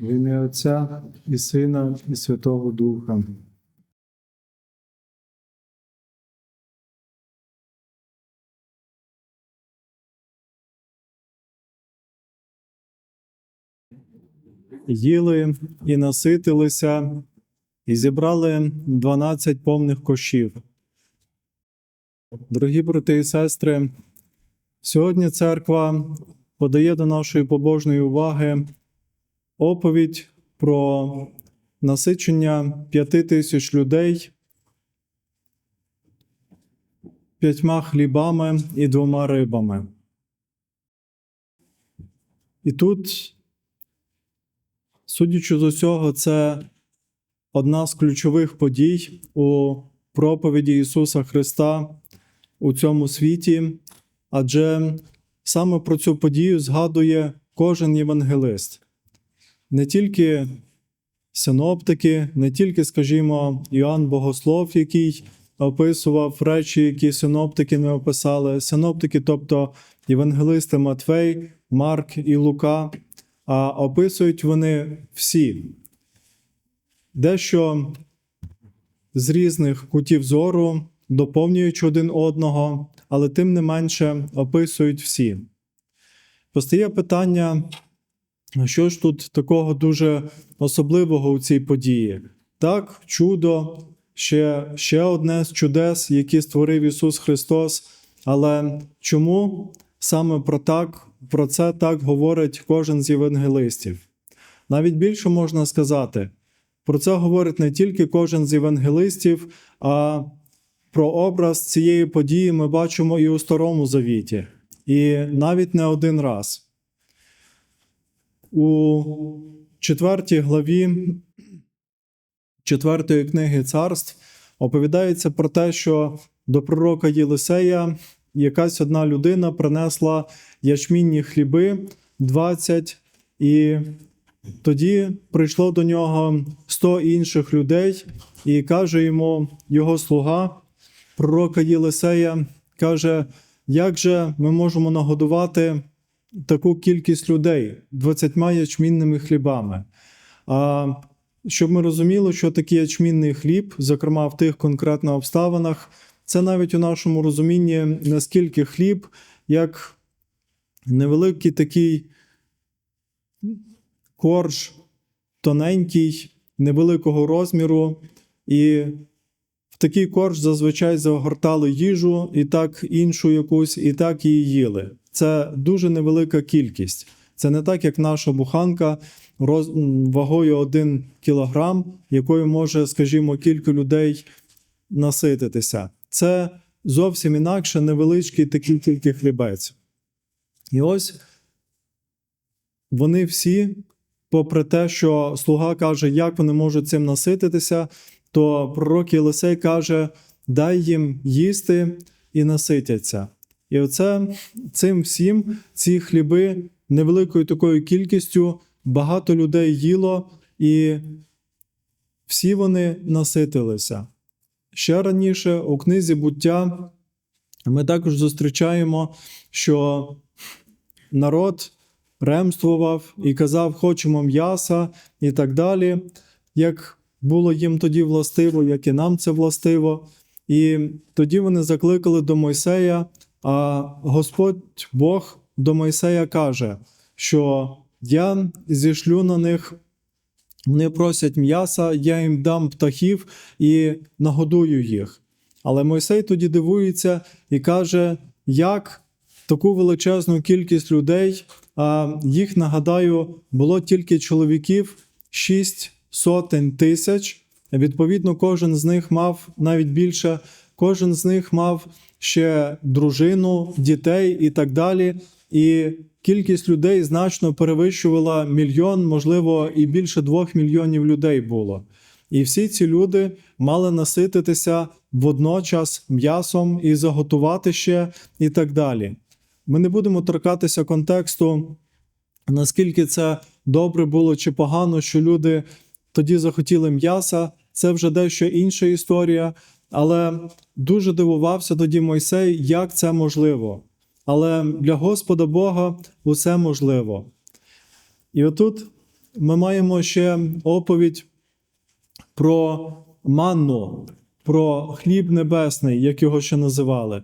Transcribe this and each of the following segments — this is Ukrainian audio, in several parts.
В ім'я Отця і Сина, і Святого Духа. Їли і наситилися, і зібрали 12 повних кошів. Дорогі брати і сестри, сьогодні церква подає до нашої побожної уваги оповідь про насичення п'яти тисяч людей п'ятьма хлібами і двома рибами. І тут, судячи з усього, це одна з ключових подій у проповіді Ісуса Христа у цьому світі, адже саме про цю подію згадує кожен євангелист. Не тільки синоптики, не тільки, скажімо, Іоанн Богослов, який описував речі, які синоптики не описали. Синоптики, тобто євангелисти Матвей, Марк і Лука, а описують вони всі. Дещо з різних кутів зору, доповнюючи один одного, але тим не менше описують всі. Постає питання, що ж тут такого дуже особливого у цій події? Так, чудо, ще, ще одне з чудес, які створив Ісус Христос. Але чому саме про так, про це так говорить кожен з євангелистів? Навіть більше можна сказати, про це говорить не тільки кожен з євангелистів, а про образ цієї події ми бачимо і у Старому Завіті, і навіть не один раз. У четвертій главі четвертої книги царств оповідається про те, що до пророка Єлисея якась одна людина принесла ячмінні хліби 20, і тоді прийшло до нього 100 інших людей, і каже йому його слуга, пророка Єлисея, каже, як же ми можемо нагодувати таку кількість людей 20 ячмінними хлібами. А щоб ми розуміли, що такий ячмінний хліб, зокрема в тих конкретно обставинах, це навіть у нашому розумінні не скільки хліб, як невеликий такий корж, тоненький, невеликого розміру, і в такий корж зазвичай загортали їжу, і так іншу якусь, і так її їли. Це дуже невелика кількість. Це не так, як наша буханка роз... вагою 1 кілограм, якою може, скажімо, кілька людей насититися. Це зовсім інакше невеличкий такий тільки хлібець. І ось вони всі, попри те, що слуга каже, як вони можуть цим насититися, то пророк Єлисей каже: дай їм їсти і наситяться. І оце цим всім ці хліби невеликою такою кількістю багато людей їло, і всі вони наситилися. Ще раніше у книзі буття ми також зустрічаємо, що народ ремствував і казав, хочемо м'яса і так далі, як було їм тоді властиво, як і нам це властиво. І тоді вони закликали до Мойсея, а Господь Бог до Мойсея каже, що я зішлю на них. Вони просять м'яса, я їм дам птахів і нагодую їх. Але Мойсей тоді дивується і каже, як таку величезну кількість людей, а їх, нагадаю, було тільки чоловіків шість сотень тисяч. Відповідно, кожен з них мав навіть більше, кожен з них мав ще дружину, дітей і так далі. І кількість людей значно перевищувала мільйон, можливо, і більше двох мільйонів людей було. І всі ці люди мали насититися водночас м'ясом і заготувати ще, і так далі. Ми не будемо торкатися контексту, наскільки це добре було чи погано, що люди тоді захотіли м'яса. Це вже дещо інша історія. Але дуже дивувався тоді Мойсей, як це можливо. Але для Господа Бога усе можливо. І отут ми маємо ще оповідь про манну, про хліб небесний, як його ще називали.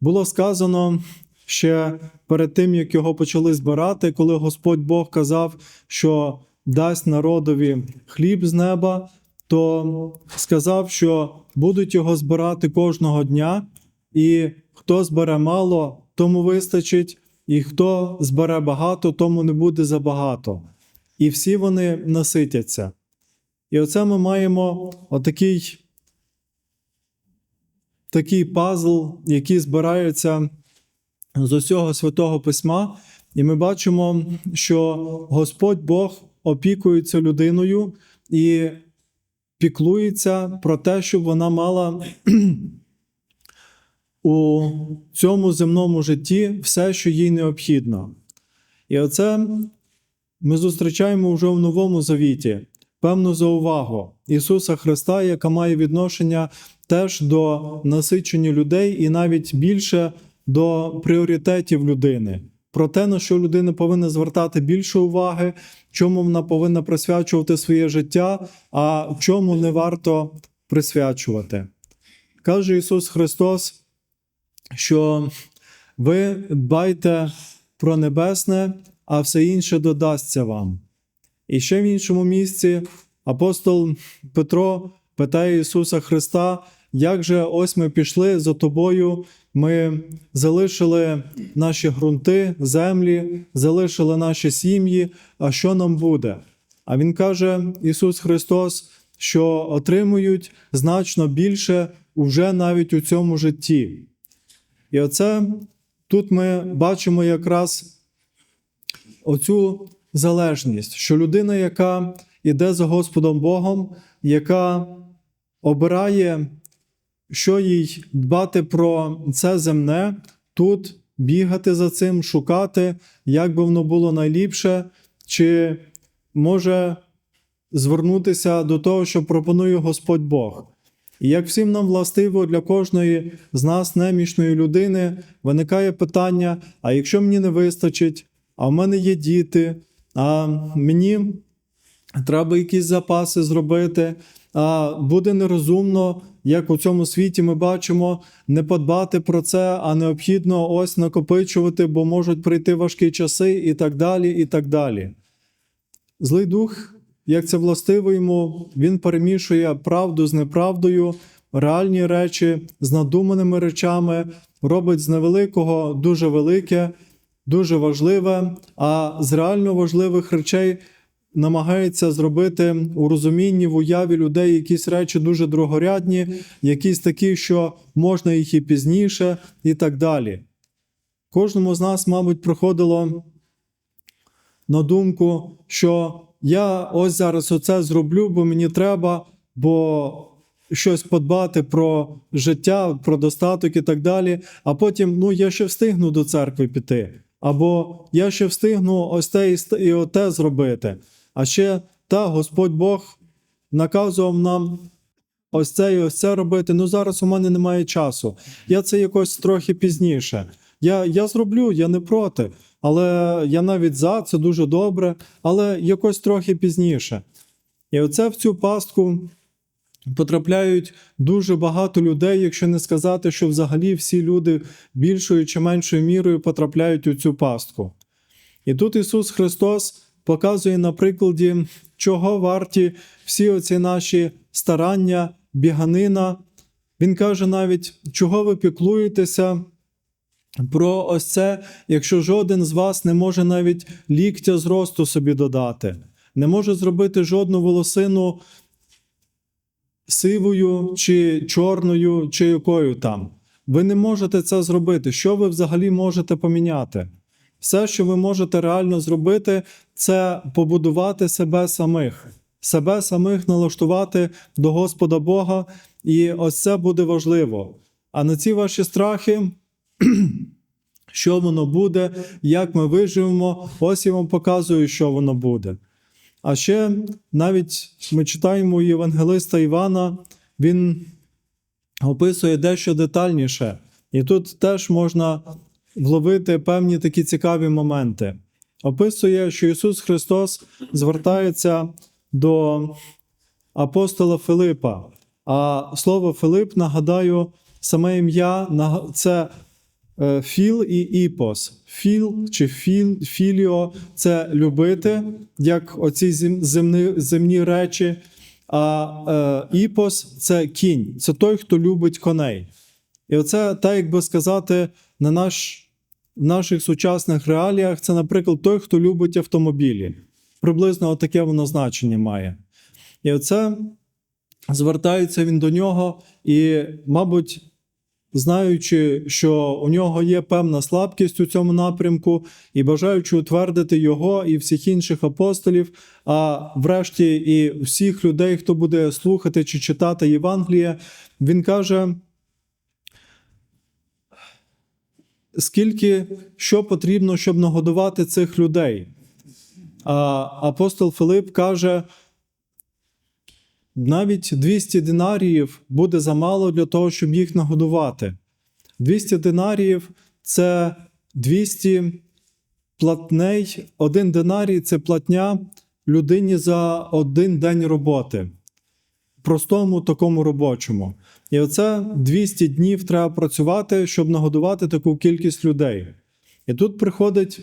Було сказано ще перед тим, як його почали збирати, коли Господь Бог казав, що дасть народові хліб з неба, то сказав, що будуть його збирати кожного дня, і хто збере мало, тому вистачить, і хто збере багато, тому не буде забагато. І всі вони наситяться. І оце ми маємо отакий такий пазл, який збирається з усього святого письма, і ми бачимо, що Господь Бог опікується людиною і піклується про те, щоб вона мала у цьому земному житті все, що їй необхідно. І оце ми зустрічаємо вже в Новому Завіті певну заувагу Ісуса Христа, яка має відношення теж до насичення людей і навіть більше до пріоритетів людини. Про те, на що людина повинна звертати більше уваги, чому вона повинна присвячувати своє життя, а чому не варто присвячувати. Каже Ісус Христос, що ви дбайте про небесне, а все інше додасться вам. І ще в іншому місці апостол Петро питає Ісуса Христа, як же ось ми пішли за тобою, ми залишили наші ґрунти, землі, залишили наші сім'ї, а що нам буде? А Він каже, Ісус Христос, що отримують значно більше уже навіть у цьому житті. І оце тут ми бачимо якраз оцю залежність, що людина, яка йде за Господом Богом, яка обирає, що їй дбати про це земне, тут бігати за цим, шукати, як би воно було найліпше, чи може звернутися до того, що пропонує Господь Бог. І як всім нам властиво для кожної з нас, немічної людини, виникає питання: а якщо мені не вистачить, а в мене є діти, а мені треба якісь запаси зробити, буде нерозумно, як у цьому світі ми бачимо, не подбати про це, а необхідно ось накопичувати, бо можуть прийти важкі часи і так далі. і так далі. Злий дух, як це властиво йому, він перемішує правду з неправдою, реальні речі з надуманими речами, робить з невеликого дуже велике, дуже важливе, а з реально важливих речей намагається зробити у розумінні в уяві людей якісь речі дуже другорядні, якісь такі, що можна їх і пізніше, і так далі. Кожному з нас, мабуть, приходило на думку, що я ось зараз оце зроблю, бо мені треба, бо щось подбати про життя, про достаток і так далі. А потім, ну, я ще встигну до церкви піти, або я ще встигну ось те і оте зробити. А ще та Господь Бог наказував нам ось це і ось це робити. Ну зараз у мене немає часу. Я це якось трохи пізніше. Я, я зроблю, я не проти. Але я навіть за це дуже добре, але якось трохи пізніше. І оце в цю пастку потрапляють дуже багато людей, якщо не сказати, що взагалі всі люди більшою чи меншою мірою потрапляють у цю пастку. І тут Ісус Христос показує на прикладі, чого варті всі оці наші старання, біганина. Він каже навіть, чого ви піклуєтеся про ось це, якщо жоден з вас не може навіть ліктя зросту собі додати, не може зробити жодну волосину сивою чи чорною, чи якою там. Ви не можете це зробити. Що ви взагалі можете поміняти? Все, що ви можете реально зробити, це побудувати себе самих, себе самих налаштувати до Господа Бога, і ось це буде важливо. А на ці ваші страхи, що воно буде, як ми виживемо, ось я вам показую, що воно буде. А ще навіть ми читаємо у Євангелиста Івана, він описує дещо детальніше. І тут теж можна вловити певні такі цікаві моменти. описує, що Ісус Христос звертається до апостола Филипа. А слово Филип, нагадаю, саме ім'я це е, Філ і Іпос. Філ чи філ, філіо це любити, як оці земні, земні речі. А е, іпос це кінь, це той, хто любить коней. І оце, так як би сказати, на наш, в наших сучасних реаліях, це, наприклад, той, хто любить автомобілі. Приблизно таке воно значення має. І оце звертається він до нього, і, мабуть, знаючи, що у нього є певна слабкість у цьому напрямку, і бажаючи утвердити його і всіх інших апостолів, а врешті і всіх людей, хто буде слухати чи читати Євангеліє, він каже. Скільки що потрібно, щоб нагодувати цих людей? А апостол Филип каже: навіть 200 динаріїв буде замало для того, щоб їх нагодувати. 200 динаріїв це 200 платней. Один динарій це платня людині за один день роботи. Простому такому робочому. І оце 200 днів треба працювати, щоб нагодувати таку кількість людей. І тут приходить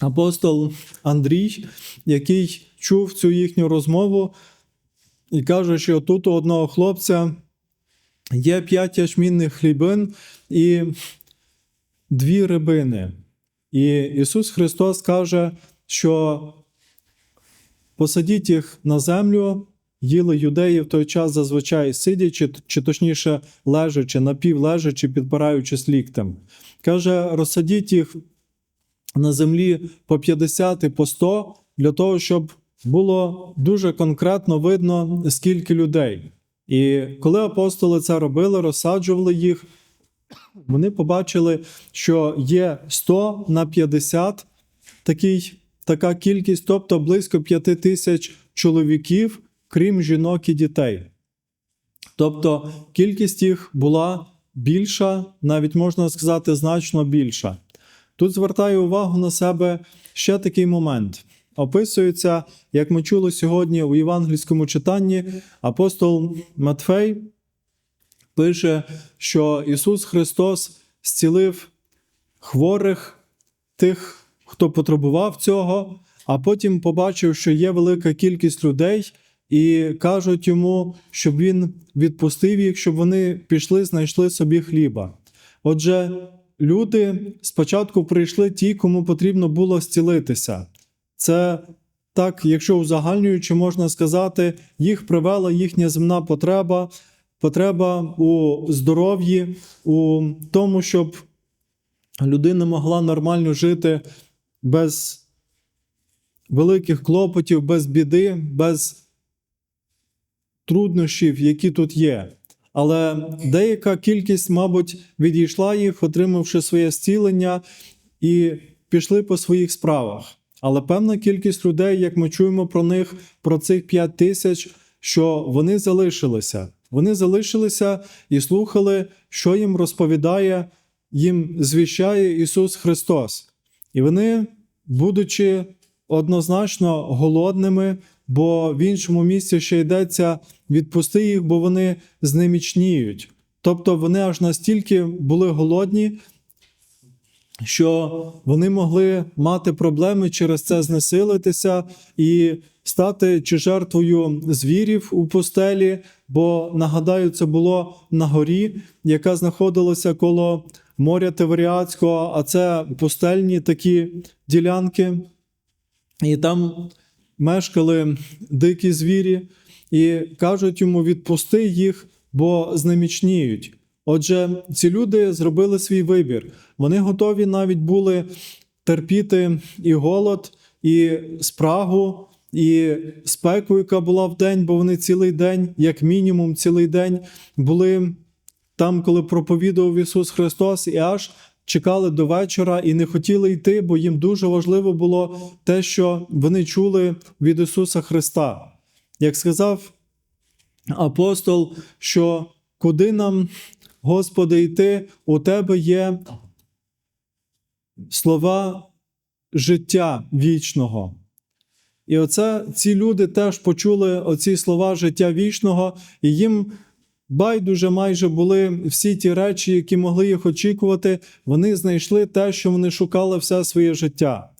апостол Андрій, який чув цю їхню розмову, і каже, що тут у одного хлопця є п'ять ячмінних хлібин і дві рибини. І Ісус Христос каже, що посадіть їх на землю, їли юдеї в той час зазвичай сидячи, чи точніше лежачи, напівлежачи, підпираючись ліктем. Каже, розсадіть їх на землі по 50 і по 100, для того, щоб було дуже конкретно видно, скільки людей. І коли апостоли це робили, розсаджували їх, вони побачили, що є 100 на 50 такий, така кількість, тобто близько 5 тисяч чоловіків, крім жінок і дітей. Тобто кількість їх була більша, навіть можна сказати, значно більша. Тут звертаю увагу на себе ще такий момент. Описується, як ми чули сьогодні у євангельському читанні, апостол Матфей пише, що Ісус Христос зцілив хворих, тих, хто потребував цього, а потім побачив, що є велика кількість людей, і кажуть йому, щоб він відпустив їх, щоб вони пішли, знайшли собі хліба. Отже, люди спочатку прийшли ті, кому потрібно було зцілитися. Це так, якщо узагальнюючи, можна сказати, їх привела їхня земна потреба, потреба у здоров'ї, у тому, щоб людина могла нормально жити без великих клопотів, без біди, без труднощів, які тут є. Але деяка кількість, мабуть, відійшла їх, отримавши своє зцілення, і пішли по своїх справах. Але певна кількість людей, як ми чуємо про них, про цих 5 тисяч, що вони залишилися. Вони залишилися і слухали, що їм розповідає, їм звіщає Ісус Христос. І вони, будучи однозначно голодними, бо в іншому місці ще йдеться відпусти їх, бо вони знемічніють. Тобто вони аж настільки були голодні, що вони могли мати проблеми через це знесилитися і стати чи жертвою звірів у пустелі, бо нагадаю, це було на горі, яка знаходилася коло моря Теваріатського, а це пустельні такі ділянки, і там мешкали дикі звірі, і кажуть йому: відпусти їх, бо знемічніють. Отже, ці люди зробили свій вибір. Вони готові навіть були терпіти і голод, і спрагу, і спеку, яка була в день, бо вони цілий день, як мінімум, цілий день були там, коли проповідував Ісус Христос, і аж чекали до вечора і не хотіли йти, бо їм дуже важливо було те, що вони чули від Ісуса Христа. Як сказав апостол, що куди нам, Господи, йти, у Тебе є слова життя вічного. І оце ці люди теж почули оці слова життя вічного, і їм байдуже майже були всі ті речі, які могли їх очікувати. Вони знайшли те, що вони шукали все своє життя.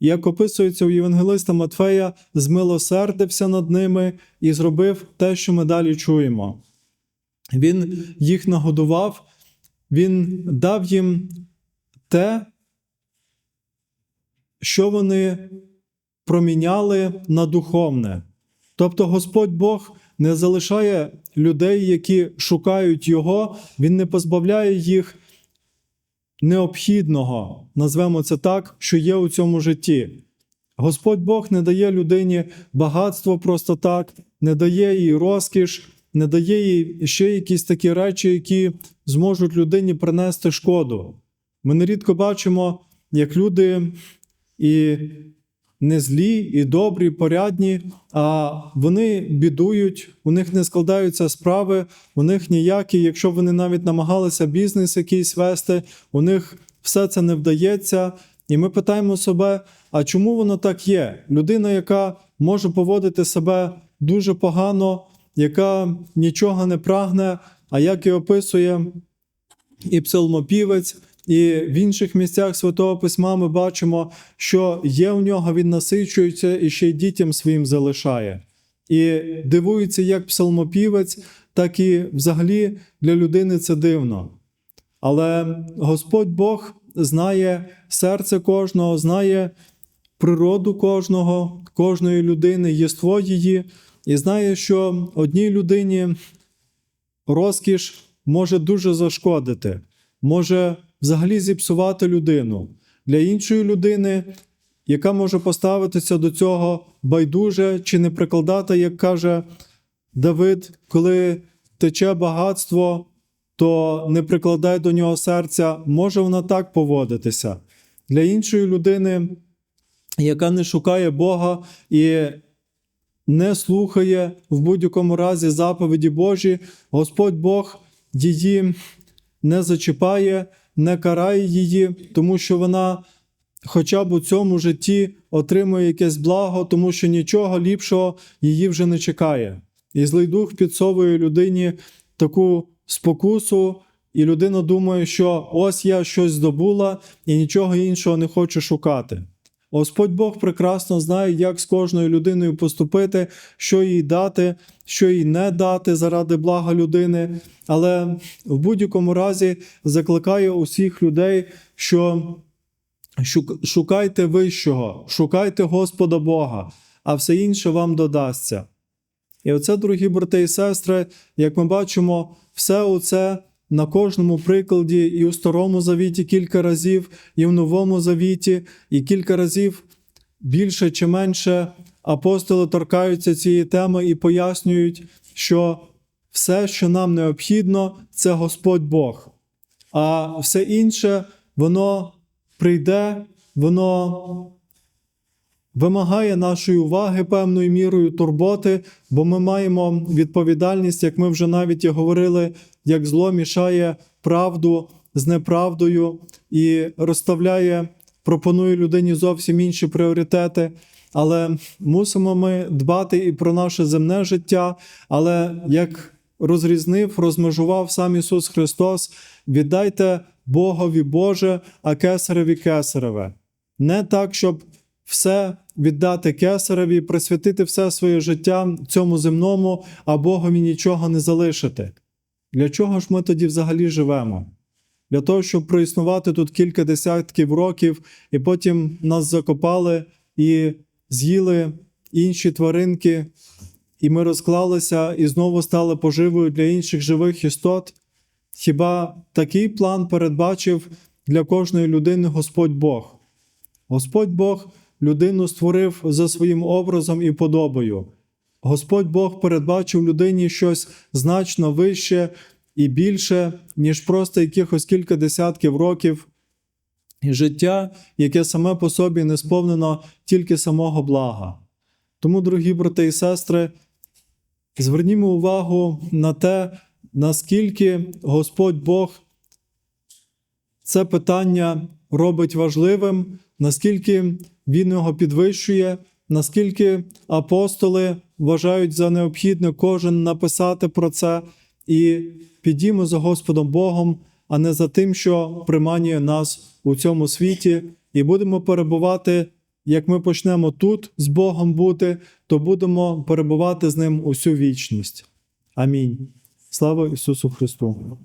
Як описується у Євангелиста Матфея, змилосердився над ними і зробив те, що ми далі чуємо. Він їх нагодував, він дав їм те, що вони проміняли на духовне. Тобто Господь Бог не залишає людей, які шукають Його, Він не позбавляє їх необхідного, назвемо це так, що є у цьому житті. Господь Бог не дає людині багатство просто так, не дає їй розкіш, не дає їй ще якісь такі речі, які зможуть людині принести шкоду. Ми нерідко бачимо, як люди і не злі, і добрі, порядні, а вони бідують, у них не складаються справи, у них ніякі, якщо вони навіть намагалися бізнес якийсь вести, у них все це не вдається. І ми питаємо себе, а чому воно так є? Людина, яка може поводити себе дуже погано, яка нічого не прагне, а як і описує і псалмопівець, і в інших місцях Святого Письма ми бачимо, що є у нього, він насичується і ще й дітям своїм залишає. І дивується як псалмопівець, так і взагалі для людини це дивно. Але Господь Бог знає серце кожного, знає природу кожного, кожної людини, єство її, і знає, що одній людині розкіш може дуже зашкодити, може взагалі зіпсувати людину. Для іншої людини, яка може поставитися до цього байдуже чи не прикладати, як каже Давид, коли тече багатство, то не прикладай до нього серця, може вона так поводитися. Для іншої людини, яка не шукає Бога і не слухає в будь-якому разі заповіді Божі, Господь Бог її не зачіпає, не карає її, тому що вона хоча б у цьому житті отримує якесь благо, тому що нічого ліпшого її вже не чекає. І злий дух підсовує людині таку спокусу, і людина думає, що ось я щось здобула і нічого іншого не хочу шукати. Господь Бог прекрасно знає, як з кожною людиною поступити, що їй дати, що їй не дати заради блага людини. Але в будь-якому разі закликає усіх людей, що шукайте вищого, шукайте Господа Бога, а все інше вам додасться. І оце, дорогі брати і сестри, як ми бачимо, все оце на кожному прикладі, і у Старому Завіті кілька разів, і в Новому Завіті, і кілька разів більше чи менше апостоли торкаються цієї теми і пояснюють, що все, що нам необхідно, це Господь Бог. А все інше, воно прийде, воно вимагає нашої уваги певною мірою турботи, бо ми маємо відповідальність, як ми вже навіть і говорили, як зло мішає правду з неправдою і розставляє, пропонує людині зовсім інші пріоритети. Але мусимо ми дбати і про наше земне життя, але як розрізнив, розмежував сам Ісус Христос, віддайте Богові Боже, а кесареві кесареве. Не так, щоб все віддати кесареві, присвятити все своє життя цьому земному, а Богові нічого не залишити. Для чого ж ми тоді взагалі живемо? Для того, щоб проіснувати тут кілька десятків років, і потім нас закопали і з'їли інші тваринки, і ми розклалися і знову стали поживою для інших живих істот. Хіба такий план передбачив для кожної людини Господь Бог? Господь Бог людину створив за своїм образом і подобою. Господь Бог передбачив людині щось значно вище і більше, ніж просто якихось кілька десятків років життя, яке саме по собі не сповнено тільки самого блага. Тому, дорогі брати і сестри, звернімо увагу на те, наскільки Господь Бог це питання робить важливим, наскільки Він його підвищує, наскільки апостоли вважають за необхідне кожен написати про це і підімо за Господом Богом, а не за тим, що приманює нас у цьому світі, і будемо перебувати. Як ми почнемо тут з Богом бути, то будемо перебувати з Ним усю вічність. Амінь. Слава Ісусу Христу!